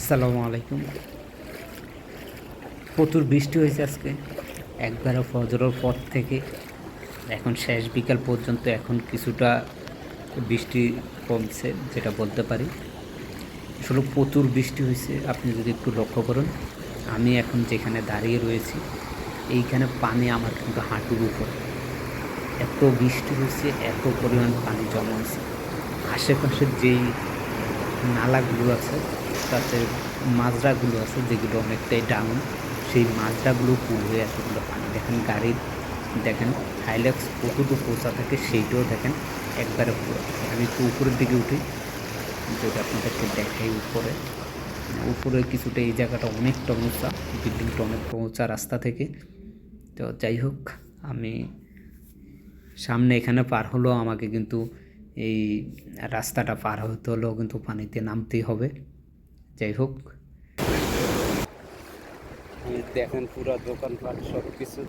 আসসালামু আলাইকুম। প্রচুর বৃষ্টি হয়েছে আজকে। একবারে ফজরের পর থেকে এখন শেষ বিকাল পর্যন্ত এখন কিছুটা বৃষ্টি কমছে, যেটা বলতে পারি। আসলে প্রচুর বৃষ্টি হয়েছে, আপনি যদি একটু লক্ষ্য করুন, আমি এখন যেখানে দাঁড়িয়ে রয়েছি, এইখানে পানি আমার কিন্তু হাঁটুর উপর। এত বৃষ্টি হয়েছে, এত পরিমাণ পানি জমা হয়েছে। আশেপাশের যেই নালাগুলো আছে তাতে মাজরাগুলো আছে, যেগুলো অনেকটাই ডাউন সেই মাজরাগুলো ফুল হয়ে আছে ওগুলো পানি। দেখেন গাড়ির, দেখেন হাইল্যাক্স কতটুকু পৌঁছা থাকে সেইটাও দেখেন একবারে পুরো। আমি একটু উপরের দিকে উঠি যেটা আপনাদেরকে দেখাই উপরে। উপরে কিছুটা এই জায়গাটা অনেকটা উঁচা, বিল্ডিংটা অনেকটা উঁচা রাস্তা থেকে। তো যাই হোক, আমি সামনে এখানে পার হলেও আমাকে কিন্তু এই রাস্তাটা পার হতে হলেও কিন্তু পানিতে নামতেই হবে। যাই হোক। দেখেন পুরো দোকানপাট সব কিছু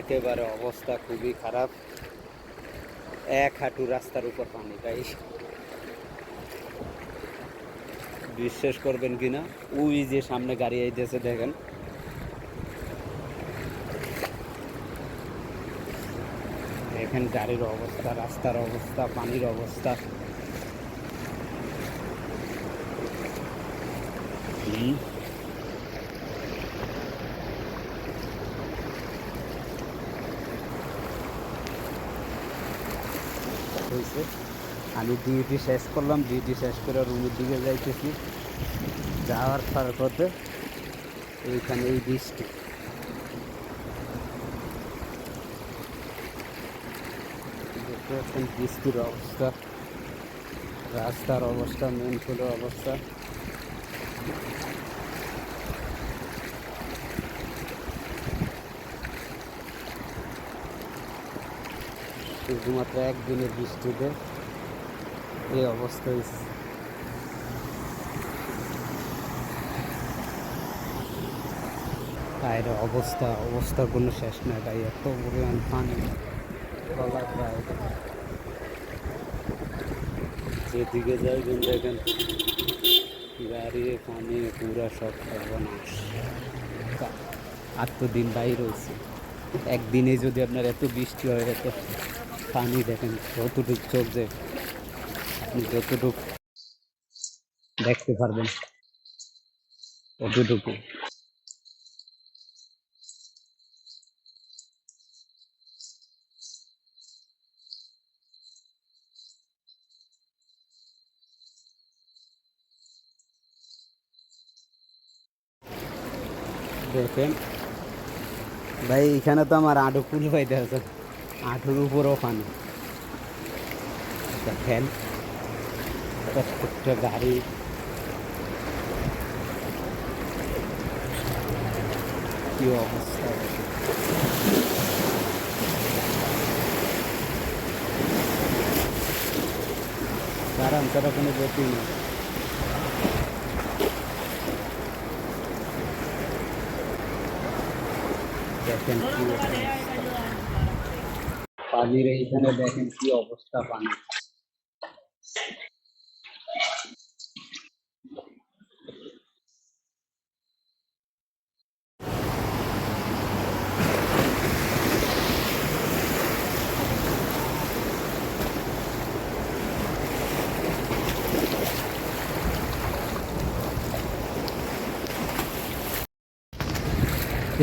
একেবারে অবস্থা খুবই খারাপ। এক হাঁটু রাস্তার উপর পানি ভাই বিশ্বাস করবেন কি না ওই যে সামনে গাড়ি আইতেছে, দেখেন। দেখেন গাড়ির অবস্থা, রাস্তার অবস্থা, পানির অবস্থা। হয়েছে। আমি ডিউটি শেষ করলাম ডিউটি শেষ করে রুমের দিকে যাইতেছি। যাওয়ার পর পথে এইখানে এই বৃষ্টি বৃষ্টির অবস্থা। রাস্তার অবস্থা মেন ফুলের অবস্থা। শুধুমাত্র একদিনের বৃষ্টিতে এই অবস্থা হয়েছে। বাইরে অবস্থা অবস্থা কোনো শেষ নাই ভাই এত পরিমাণ পানি বলা প্রায়। যেদিকে যাইবেন দেখেন গাড়ি, পানি, পুরা সব সর্বনাশ। আর তো দিন বাইর হয়েছে। একদিনে যদি আপনার এত বৃষ্টি হয়, এত পানি দেখেন যতটুক চোখ যে আপনি যতটুক দেখতে পারবেন, ততটুকু। দেখেন। ভাই, এখানে তো আমার আঁটু ফুল পাইতে আছে। আঁটুর উপরও পানি দেখেন প্রত্যেকটা গাড়ি। কি অবস্থা তার অন্তরে কোনো? গতি নেই দেখেন কি অবস্থা পানির এইখানে দেখেন কি অবস্থা পানি।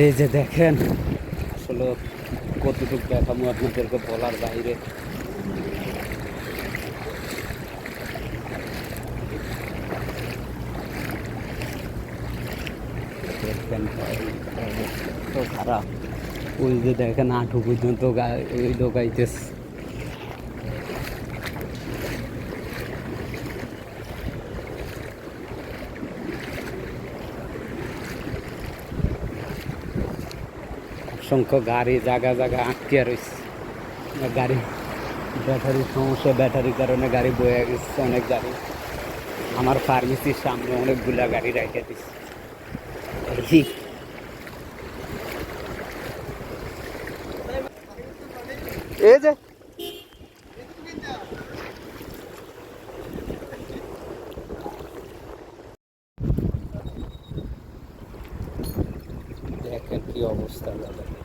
এই যে দেখেন আসলে কতটুকু দেখাবো আপনাদেরকে বলার বাইরে? তো খারাপ। ওই যে দেখেন আঁটু পর্যন্ত গা- এই অসংখ্য গাড়ি জায়গা জায়গা আটকে রয়েছে। গাড়ি ব্যাটারির সমস্যা ব্যাটারির কারণে গাড়ি বয়ে গেছে অনেক গাড়ি। আমার ফার্মেসির সামনে অনেকগুলা গাড়ি রেখে দিচ্ছে এই যে। দেখেন কি অবস্থা দাদা।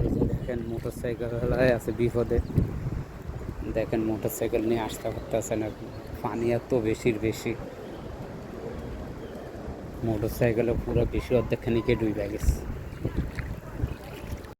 এই যে দেখেন মোটর সাইকেল আছে বিপদে। দেখেন মোটরসাইকেল নিয়ে আসতে পারতেছে না। পানি এত বেশির বেশি। মোটর সাইকেলে পুরো বেশি অর্ধেক খানিকে ডুবে গেছে।